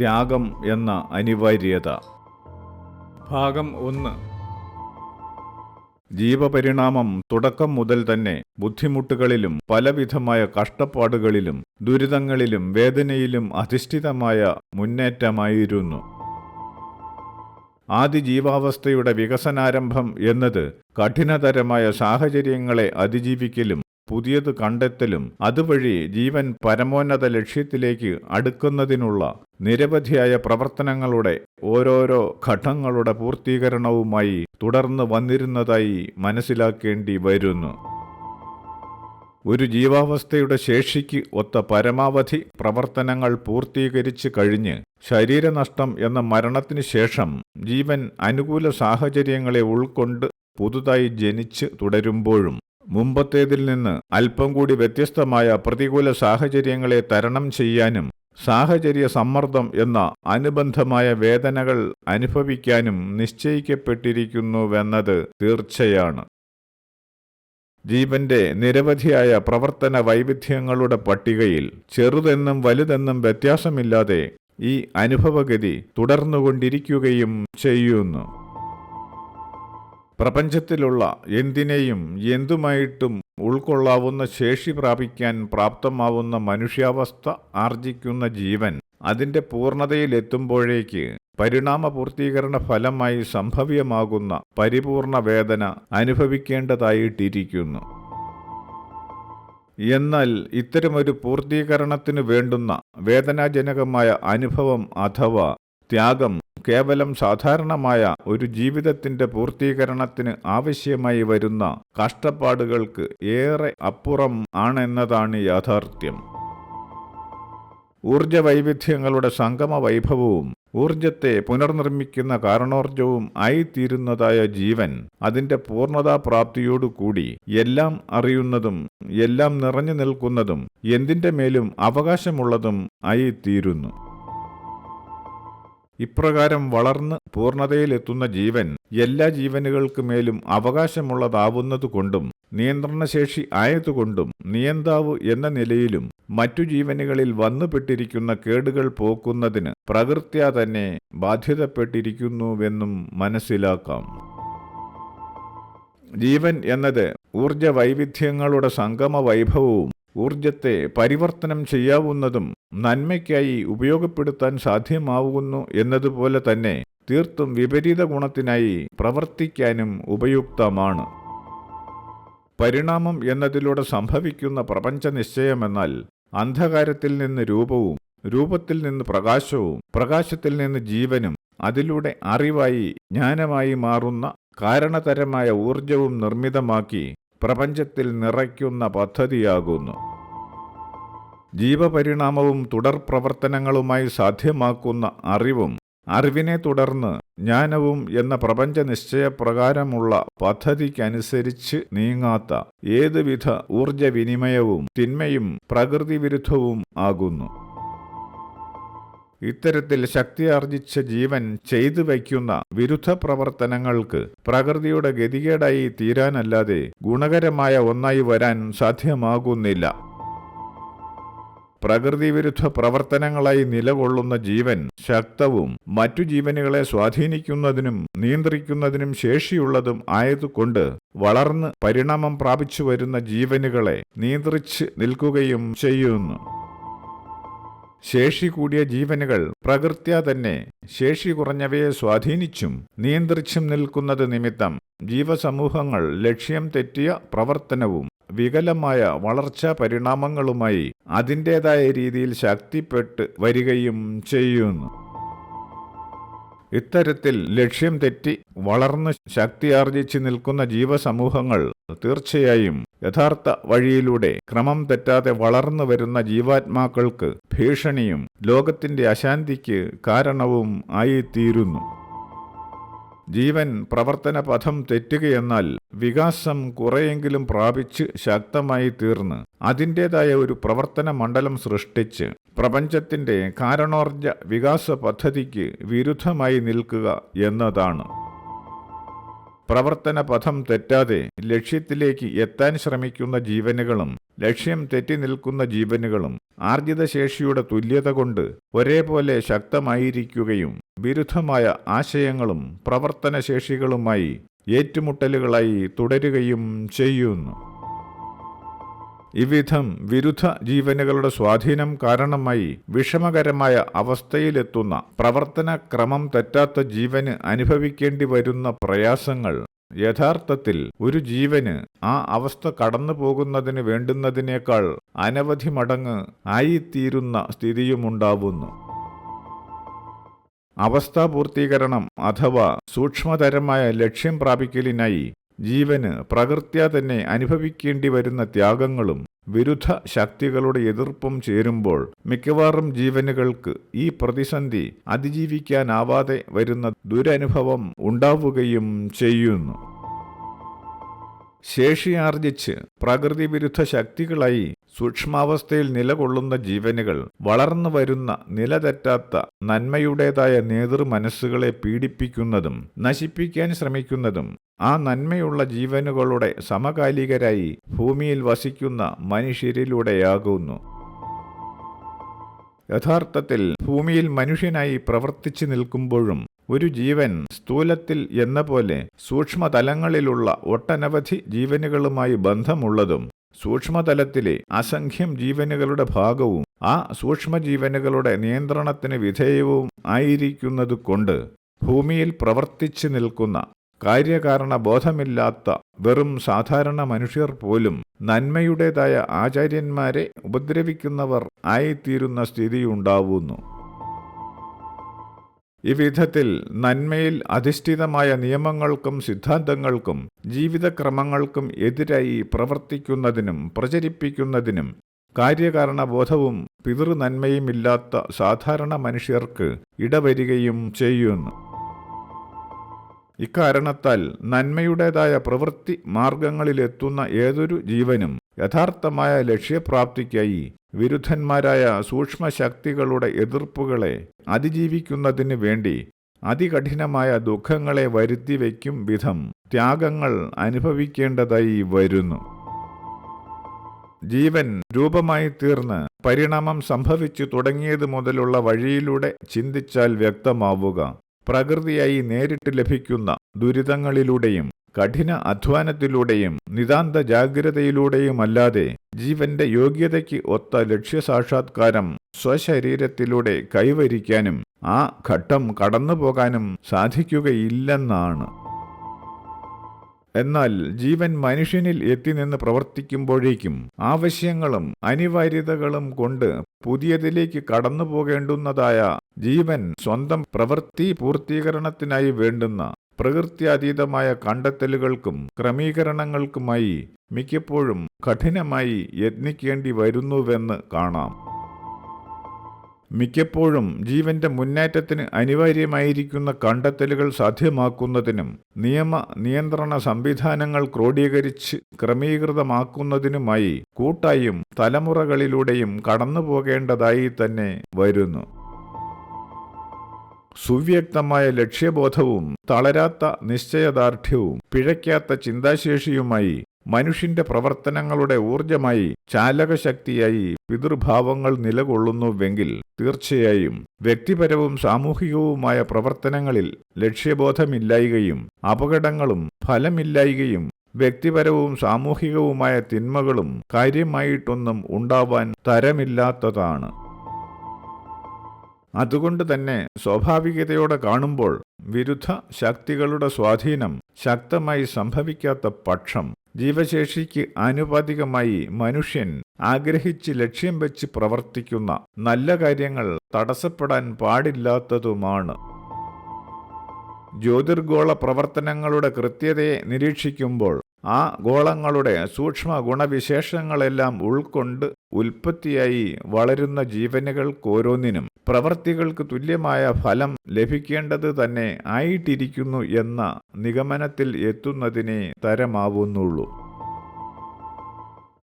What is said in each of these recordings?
ത്യാഗം എന്ന അനിവാര്യത. ഭാഗം ഒന്ന്. ജീവപരിണാമം തുടക്കം മുതൽ തന്നെ ബുദ്ധിമുട്ടുകളിലും പലവിധമായ കഷ്ടപ്പാടുകളിലും ദുരിതങ്ങളിലും വേദനയിലും അധിഷ്ഠിതമായ മുന്നേറ്റമായിരുന്നു. ആദ്യ ജീവാവസ്ഥയുടെ വികസനാരംഭം എന്നത് കഠിനതരമായ സാഹചര്യങ്ങളെ അതിജീവിക്കലും പുതിയത് കണ്ടെത്തലും അതുവഴി ജീവൻ പരമോന്നത ലക്ഷ്യത്തിലേക്ക് അടുക്കുന്നതിനുള്ള നിരവധിയായ പ്രവർത്തനങ്ങളുടെ ഓരോരോ ഘട്ടങ്ങളുടെ പൂർത്തീകരണവുമായി തുടർന്ന് വന്നിരുന്നതായി മനസ്സിലാക്കേണ്ടി വരുന്നു. ഒരു ജീവാവസ്ഥയുടെ ശേഷിക്ക് ഒത്ത പരമാവധി പ്രവർത്തനങ്ങൾ പൂർത്തീകരിച്ച് കഴിഞ്ഞ് ശരീരനഷ്ടം എന്ന മരണത്തിന് ശേഷം ജീവൻ അനുകൂല സാഹചര്യങ്ങളെ ഉൾക്കൊണ്ട് പുതുതായി ജനിച്ച് തുടരുമ്പോഴും മുമ്പത്തേതിൽ നിന്ന് അല്പം കൂടി വ്യത്യസ്തമായ പ്രതികൂല സാഹചര്യങ്ങളെ തരണം ചെയ്യാനും സാഹചര്യ സമ്മർദ്ദം എന്ന അനുബന്ധമായ വേദനകൾ അനുഭവിക്കാനും നിശ്ചയിക്കപ്പെട്ടിരിക്കുന്നുവെന്നത് തീർച്ചയാണ്. ജീവന്റെ നിരവധിയായ പ്രവർത്തന വൈവിധ്യങ്ങളുടെ പട്ടികയിൽ ചെറുതെന്നും വലുതെന്നും വ്യത്യാസമില്ലാതെ ഈ അനുഭവഗതി തുടർന്നുകൊണ്ടിരിക്കുകയും ചെയ്യുന്നു. പ്രപഞ്ചത്തിലുള്ള എന്തിനേയും എന്തുമായിട്ടും ഉൾക്കൊള്ളാവുന്ന ശേഷി പ്രാപിക്കാൻ പ്രാപ്തമാവുന്ന മനുഷ്യാവസ്ഥ ആർജിക്കുന്ന ജീവൻ അതിന്റെ പൂർണതയിലെത്തുമ്പോഴേക്ക് പരിണാമ പൂർത്തീകരണ ഫലമായി സംഭവ്യമാകുന്ന പരിപൂർണ വേദന അനുഭവിക്കേണ്ടതായിട്ടിരിക്കുന്നു. എന്നാൽ ഇത്തരമൊരു പൂർത്തീകരണത്തിനു വേണ്ടുന്ന വേദനാജനകമായ അനുഭവം അഥവാ ത്യാഗം കേവലം സാധാരണമായ ഒരു ജീവിതത്തിന്റെ പൂർത്തീകരണത്തിന് ആവശ്യമായി വരുന്ന കഷ്ടപ്പാടുകൾക്ക് ഏറെ അപ്പുറം ആണെന്നതാണ് യാഥാർത്ഥ്യം. ഊർജ വൈവിധ്യങ്ങളുടെ സംഗമ വൈഭവവും ഊർജത്തെ പുനർനിർമ്മിക്കുന്ന കാരണോർജവും ആയിത്തീരുന്നതായ ജീവൻ അതിന്റെ പൂർണതാപ്രാപ്തിയോടുകൂടി എല്ലാം അറിയുന്നതും എല്ലാം നിറഞ്ഞു നിൽക്കുന്നതും എന്തിന്റെ മേലും അവകാശമുള്ളതും ആയിത്തീരുന്നു. ഇപ്രകാരം വളർന്ന് പൂർണതയിലെത്തുന്ന ജീവൻ എല്ലാ ജീവനുകൾക്ക് മേലും അവകാശമുള്ളതാവുന്നതുകൊണ്ടും നിയന്ത്രണശേഷി ആയതുകൊണ്ടും നിയന്താവ് എന്ന നിലയിലും മറ്റു ജീവനുകളിൽ വന്നുപെട്ടിരിക്കുന്ന കേടുകൾ പോക്കുന്നതിന് പ്രകൃത്യാ തന്നെ ബാധ്യതപ്പെട്ടിരിക്കുന്നുവെന്നും മനസ്സിലാക്കാം. ജീവൻ എന്നത് ഊർജ വൈവിധ്യങ്ങളുടെ സംഗമ വൈഭവവും ഊർജത്തെ പരിവർത്തനം ചെയ്യാവുന്നതും നന്മയ്ക്കായി ഉപയോഗപ്പെടുത്താൻ സാധ്യമാവുന്നു എന്നതുപോലെ തന്നെ തീർത്തും വിപരീത ഗുണത്തിനായി പ്രവർത്തിക്കാനും ഉപയുക്തമാണ്. പരിണാമം എന്നതിലൂടെ സംഭവിക്കുന്ന പ്രപഞ്ച നിശ്ചയമെന്നാൽ അന്ധകാരത്തിൽ നിന്ന് രൂപവും രൂപത്തിൽ നിന്ന് പ്രകാശവും പ്രകാശത്തിൽ നിന്ന് ജീവനും അതിലൂടെ അറിവായി ജ്ഞാനമായി മാറുന്ന കാരണതരമായ ഊർജവും നിർമ്മിതമാക്കി പ്രപഞ്ചത്തിൽ നിറയ്ക്കുന്ന പദ്ധതിയാകുന്നു. ജീവപരിണാമവും തുടർ പ്രവർത്തനങ്ങളുമായി സാധ്യമാക്കുന്ന അറിവും അറിവിനെ തുടർന്ന് ജ്ഞാനവും എന്ന പ്രപഞ്ച നിശ്ചയപ്രകാരമുള്ള പദ്ധതിക്കനുസരിച്ച് നീങ്ങാത്ത ഏതുവിധ ഊർജവിനിമയവും തിന്മയും പ്രകൃതിവിരുദ്ധവും ആകുന്നു. ഇത്തരത്തിൽ ശക്തിയാർജിച്ച ജീവൻ ചെയ്തു വയ്ക്കുന്ന വിരുദ്ധ പ്രവർത്തനങ്ങൾക്ക് പ്രകൃതിയുടെ ഗതികേടായി തീരാനല്ലാതെ ഗുണകരമായ ഒന്നായി വരാൻ സാധ്യമാകുന്നില്ല. പ്രകൃതി വിരുദ്ധ പ്രവർത്തനങ്ങളായി നിലകൊള്ളുന്ന ജീവൻ ശക്തവും മറ്റു ജീവനുകളെ സ്വാധീനിക്കുന്നതിനും നിയന്ത്രിക്കുന്നതിനും ശേഷിയുള്ളതും ആയതുകൊണ്ട് വളർന്ന് പരിണാമം പ്രാപിച്ചു വരുന്ന ജീവനുകളെ നിയന്ത്രിച്ച് നിൽക്കുകയും ചെയ്യുന്നു. ശേഷി കൂടിയ ജീവനുകൾ പ്രകൃത്യാ തന്നെ. ശേഷി കുറഞ്ഞവയെ സ്വാധീനിച്ചും നിയന്ത്രിച്ചും നിൽക്കുന്നത് നിമിത്തം ജീവസമൂഹങ്ങൾ ലക്ഷ്യം തെറ്റിയ പ്രവർത്തനവും വികലമായ വളർച്ചാ പരിണാമങ്ങളുമായി അതിന്റേതായ രീതിയിൽ ശക്തിപ്പെട്ട് വരികയും ചെയ്യുന്നു. ഇത്തരത്തിൽ ലക്ഷ്യം തെറ്റി വളർന്ന് ശക്തിയാർജിച്ച് നിൽക്കുന്ന ജീവസമൂഹങ്ങൾ തീർച്ചയായും യഥാർത്ഥ വഴിയിലൂടെ ക്രമം തെറ്റാതെ വളർന്നു വരുന്ന ജീവാത്മാക്കൾക്ക് ഭീഷണിയും ലോകത്തിന്റെ അശാന്തിക്ക് കാരണവും ആയിത്തീരുന്നു. ജീവൻ പ്രവർത്തന പഥം തെറ്റുകയെന്നാൽ വികാസം കുറെയെങ്കിലും പ്രാപിച്ച് ശക്തമായി തീർന്ന് അതിന്റേതായ ഒരു പ്രവർത്തന മണ്ഡലം സൃഷ്ടിച്ച് പ്രപഞ്ചത്തിന്റെ കാരണോർജ വികാസ പദ്ധതിക്ക് വിരുദ്ധമായി നിൽക്കുക എന്നതാണ്. പ്രവർത്തന പഥം തെറ്റാതെ ലക്ഷ്യത്തിലേക്ക് എത്താൻ ശ്രമിക്കുന്ന ജീവനുകളും ലക്ഷ്യം തെറ്റി നിൽക്കുന്ന ജീവനുകളും ആർജിത ശേഷിയുടെ തുല്യത കൊണ്ട് ഒരേപോലെ ശക്തമായിരിക്കുകയും വിരുദ്ധമായ ആശയങ്ങളും പ്രവർത്തനശേഷികളുമായി ഏറ്റുമുട്ടലുകളായി തുടരുകയും ചെയ്യുന്നു. ഇവിധം വിരുദ്ധ ജീവനുകളുടെ സ്വാധീനം കാരണമായി വിഷമകരമായ അവസ്ഥയിലെത്തുന്ന പ്രവർത്തന ക്രമം തെറ്റാത്ത ജീവന് അനുഭവിക്കേണ്ടി വരുന്ന പ്രയാസങ്ങൾ. യഥാർത്ഥത്തിൽ ഒരു ജീവന് ആ അവസ്ഥ കടന്നു പോകുന്നതിന് വേണ്ടുന്നതിനേക്കാൾ അനവധി മടങ്ങ് ആയിത്തീരുന്ന സ്ഥിതിയുമുണ്ടാവുന്നു. അവസ്ഥാപൂർത്തീകരണം അഥവാ സൂക്ഷ്മതരമായ ലക്ഷ്യം പ്രാപിക്കലിനായി ജീവന് പ്രകൃത്യാ തന്നെ അനുഭവിക്കേണ്ടി വരുന്ന ത്യാഗങ്ങളും വിരുദ്ധ ശക്തികളുടെ എതിർപ്പും ചേരുമ്പോൾ മിക്കവാറും ജീവനുകൾക്ക് ഈ പ്രതിസന്ധി അതിജീവിക്കാനാവാതെ വരുന്ന ദുരനുഭവം ഉണ്ടാവുകയും ചെയ്യുന്നു. ശേഷിയാർജിച്ച് പ്രകൃതി വിരുദ്ധ ശക്തികളായി സൂക്ഷ്മാവസ്ഥയിൽ നിലകൊള്ളുന്ന ജീവനുകൾ വളർന്നു വരുന്ന നിലതെറ്റാത്ത നന്മയുടേതായ നേതൃ മനസ്സുകളെ പീഡിപ്പിക്കുന്നതും നശിപ്പിക്കാൻ ശ്രമിക്കുന്നതും ആ നന്മയുള്ള ജീവനുകളുടെ സമകാലികരായി ഭൂമിയിൽ വസിക്കുന്ന മനുഷ്യരിലൂടെയാകുന്നു. യഥാർത്ഥത്തിൽ ഭൂമിയിൽ മനുഷ്യനായി പ്രവർത്തിച്ചു നിൽക്കുമ്പോഴും ഒരു ജീവൻ സ്ഥൂലത്തിൽ എന്ന പോലെ സൂക്ഷ്മതലങ്ങളിലുള്ള ഒട്ടനവധി ജീവനുകളുമായി ബന്ധമുള്ളതും സൂക്ഷ്മതലത്തിലെ അസംഖ്യം ജീവനുകളുടെ ഭാഗവും ആ സൂക്ഷ്മജീവനുകളുടെ നിയന്ത്രണത്തിന് വിധേയവും ആയിരിക്കുന്നത് കൊണ്ട് ഭൂമിയിൽ പ്രവർത്തിച്ചു നിൽക്കുന്ന കാര്യകാരണ ബോധമില്ലാത്ത വെറും സാധാരണ മനുഷ്യർ പോലും നന്മയുടേതായ ആചാര്യന്മാരെ ഉപദ്രവിക്കുന്നവർ ആയിത്തീരുന്ന സ്ഥിതിയുണ്ടാവുന്നു. ഇവിധത്തിൽ നന്മയിൽ അധിഷ്ഠിതമായ നിയമങ്ങൾക്കും സിദ്ധാന്തങ്ങൾക്കും ജീവിതക്രമങ്ങൾക്കും എതിരായി പ്രവർത്തിക്കുന്നതിനും പ്രചരിപ്പിക്കുന്നതിനും കാര്യകാരണബോധവും പിതൃനന്മയുമില്ലാത്ത സാധാരണ മനുഷ്യർക്ക് ഇടവരികയും ചെയ്യുന്നു. ഇക്കാരണത്താൽ നന്മയുടേതായ പ്രവൃത്തി മാർഗങ്ങളിലെത്തുന്ന ഏതൊരു ജീവനും യഥാർത്ഥമായ ലക്ഷ്യപ്രാപ്തിക്കായി വിരുദ്ധന്മാരായ സൂക്ഷ്മശക്തികളുടെ എതിർപ്പുകളെ അതിജീവിക്കുന്നതിന് വേണ്ടി അതികഠിനമായ ദുഃഖങ്ങളെ വരുത്തി വയ്ക്കും വിധം ത്യാഗങ്ങൾ അനുഭവിക്കേണ്ടതായി വരുന്നു. ജീവൻ രൂപമായി തീർന്ന് പരിണാമം സംഭവിച്ചു തുടങ്ങിയത് മുതലുള്ള വഴിയിലൂടെ ചിന്തിച്ചാൽ വ്യക്തമാവുക. പ്രകൃതിയായി നേരിട്ട് ലഭിക്കുന്ന ദുരിതങ്ങളിലൂടെയും കഠിന അധ്വാനത്തിലൂടെയും നിതാന്ത ജാഗ്രതയിലൂടെയുമല്ലാതെ ജീവന്റെ യോഗ്യതയ്ക്ക് ഒത്ത ലക്ഷ്യസാക്ഷാത്കാരം സ്വശരീരത്തിലൂടെ കൈവരിക്കാനും ആ ഘട്ടം കടന്നുപോകാനും സാധിക്കുകയില്ലെന്നാണ്. എന്നാൽ ജീവൻ മനുഷ്യനിൽ എത്തി നിന്ന് പ്രവർത്തിക്കുമ്പോഴേക്കും ആവശ്യങ്ങളും അനിവാര്യതകളും കൊണ്ട് പുതിയതിലേക്ക് കടന്നു പോകേണ്ടുന്നതായ ജീവൻ സ്വന്തം പ്രവൃത്തി പൂർത്തീകരണത്തിനായി വേണ്ടുന്ന പ്രകൃത്യാതീതമായ കണ്ടെത്തലുകൾക്കും ക്രമീകരണങ്ങൾക്കുമായി മിക്കപ്പോഴും കഠിനമായി യത്നിക്കേണ്ടി വരുന്നുവെന്ന് കാണാം. മിക്കപ്പോഴും ജീവന്റെ മുന്നേറ്റത്തിന് അനിവാര്യമായിരിക്കുന്ന കണ്ടെത്തലുകൾ സാധ്യമാക്കുന്നതിനും നിയമ നിയന്ത്രണ സംവിധാനങ്ങൾ ക്രോഡീകരിച്ച് ക്രമീകൃതമാക്കുന്നതിനുമായി കൂട്ടായും തലമുറകളിലൂടെയും കടന്നുപോകേണ്ടതായി തന്നെ വരുന്നു. സുവ്യക്തമായ ലക്ഷ്യബോധവും തളരാത്ത നിശ്ചയദാർഢ്യവും പിഴയ്ക്കാത്ത ചിന്താശേഷിയുമായി മനുഷ്യന്റെ പ്രവർത്തനങ്ങളുടെ ഊർജമായി ചാലകശക്തിയായി പിതൃഭാവങ്ങൾ നിലകൊള്ളുന്നുവെങ്കിൽ തീർച്ചയായും വ്യക്തിപരവും സാമൂഹികവുമായ പ്രവർത്തനങ്ങളിൽ ലക്ഷ്യബോധമില്ലായികയും അപകടങ്ങളും ഫലമില്ലായികയും വ്യക്തിപരവും സാമൂഹികവുമായ തിന്മകളും കാര്യമായിട്ടൊന്നും ഉണ്ടാവാൻ തരമില്ലാത്തതാണ്. അതുകൊണ്ട് തന്നെ സ്വാഭാവികതയോടെ കാണുമ്പോൾ വിരുദ്ധ ശക്തികളുടെ സ്വാധീനം ശക്തമായി സംഭവിക്കാത്ത പക്ഷം ജീവശേഷിക്ക് ആനുപാതികമായി മനുഷ്യൻ ആഗ്രഹിച്ച് ലക്ഷ്യം വെച്ച് പ്രവർത്തിക്കുന്ന നല്ല കാര്യങ്ങൾ തടസ്സപ്പെടാൻ പാടില്ലാത്തതുമാണ്. ജ്യോതിർഗോള പ്രവർത്തനങ്ങളുടെ കൃത്യതയെ നിരീക്ഷിക്കുമ്പോൾ ആ ഗോളങ്ങളുടെ സൂക്ഷ്മ ഗുണവിശേഷങ്ങളെല്ലാം ഉൾക്കൊണ്ട് ഉൽപ്പത്തിയായി വളരുന്ന ജീവനുകൾക്കോരോന്നിനും പ്രവൃത്തികൾക്ക് തുല്യമായ ഫലം ലഭിക്കേണ്ടത് തന്നെ ആയിട്ടിരിക്കുന്നു എന്ന നിഗമനത്തിൽ എത്തുന്നതിനെ തരമാവുന്നുള്ളൂ.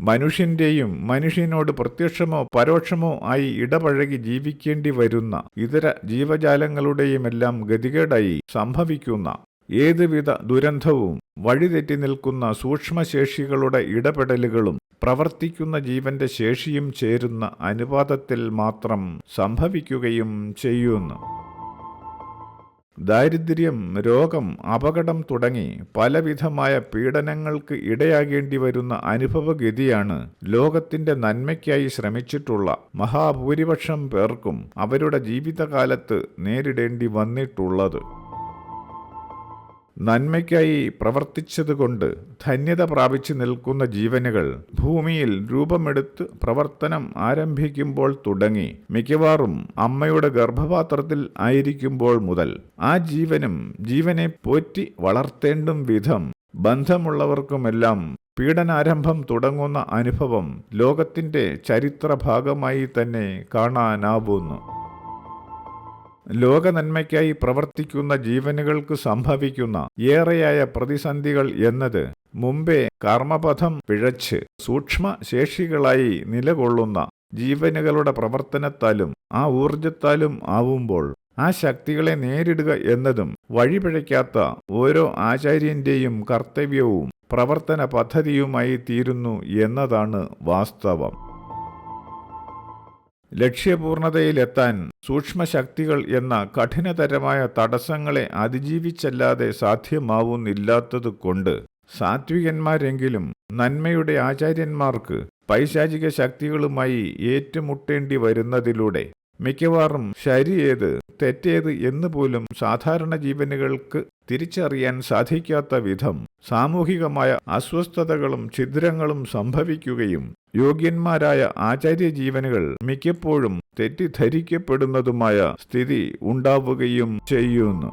മനുഷ്യന്റെയും മനുഷ്യനോട് പ്രത്യക്ഷമോ പരോക്ഷമോ ആയി ഇടപഴകി ജീവിക്കേണ്ടി വരുന്ന ഇതര ജീവജാലങ്ങളുടെയുമെല്ലാം ഗതികേടായി സംഭവിക്കുന്ന ഏതുവിധ ദുരന്തവും വഴിതെറ്റി നിൽക്കുന്ന സൂക്ഷ്മശേഷികളുടെ ഇടപെടലുകളും പ്രവർത്തിക്കുന്ന ജീവന്റെ ശേഷിയും ചേരുന്ന അനുപാതത്തിൽ മാത്രം സംഭവിക്കുകയും ചെയ്യുന്നു. ദാരിദ്ര്യം രോഗം അപകടം തുടങ്ങി പലവിധമായ പീഡനങ്ങൾക്ക് ഇടയാകേണ്ടി വരുന്ന അനുഭവഗതിയാണ് ലോകത്തിന്റെ നന്മയ്ക്കായി ശ്രമിച്ചിട്ടുള്ള മഹാഭൂരിപക്ഷം പേർക്കും അവരുടെ ജീവിതകാലത്ത് നേരിടേണ്ടി വന്നിട്ടുള്ളത്. നന്മയ്ക്കായി പ്രവർത്തിച്ചതുകൊണ്ട് ധന്യത പ്രാപിച്ചു നിൽക്കുന്ന ജീവനുകൾ ഭൂമിയിൽ രൂപമെടുത്ത് പ്രവർത്തനം ആരംഭിക്കുമ്പോൾ തുടങ്ങി. മിക്കവാറും അമ്മയുടെ ഗർഭപാത്രത്തിൽ ആയിരിക്കുമ്പോൾ മുതൽ ആ ജീവനും ജീവനെ പോറ്റി വളർത്തേണ്ടും വിധം ബന്ധമുള്ളവർക്കുമെല്ലാം പീഡനാരംഭം തുടങ്ങുന്ന അനുഭവം ലോകത്തിന്റെ ചരിത്രഭാഗമായി തന്നെ കാണാനാവുന്നു. ലോക നന്മയ്ക്കായി പ്രവർത്തിക്കുന്ന ജീവനുകൾക്ക് സംഭവിക്കുന്ന ഏറെയായ പ്രതിസന്ധികൾ എന്നത് മുമ്പേ കർമ്മപഥം പിഴച്ച് സൂക്ഷ്മ ശേഷികളായി നിലകൊള്ളുന്ന ജീവനുകളുടെ പ്രവർത്തനത്താലും ആ ഊർജത്താലും ആവുമ്പോൾ ആ ശക്തികളെ നേരിടുക എന്നതും വഴിപിഴയ്ക്കാത്ത ഓരോ ആചാര്യന്റെയും കർത്തവ്യവും പ്രവർത്തന പദ്ധതിയുമായി തീരുന്നു എന്നതാണ് വാസ്തവം. ലക്ഷ്യപൂർണതയിലെത്താൻ സൂക്ഷ്മശക്തികൾ എന്ന കഠിനതരമായ തടസ്സങ്ങളെ അതിജീവിച്ചല്ലാതെ സാധ്യമാവുന്നില്ലാത്തതുകൊണ്ട് സാത്വികന്മാരെങ്കിലും നന്മയുടെ ആചാര്യന്മാർക്ക് പൈശാചിക ശക്തികളുമായി ഏറ്റുമുട്ടേണ്ടി വരുന്നതിലൂടെ മിക്കവാറും ശരിയേത് തെറ്റേത് എന്ന് പോലും സാധാരണ ജീവനുകൾക്ക് തിരിച്ചറിയാൻ സാധിക്കാത്ത വിധം സാമൂഹികമായ അസ്വസ്ഥതകളും ഛിദ്രങ്ങളും സംഭവിക്കുകയും യോഗ്യന്മാരായ ആചാര്യ ജീവനുകൾ മിക്കപ്പോഴും തെറ്റിദ്ധരിക്കപ്പെടുന്നതുമായ സ്ഥിതി ഉണ്ടാവുകയും ചെയ്യുന്നു.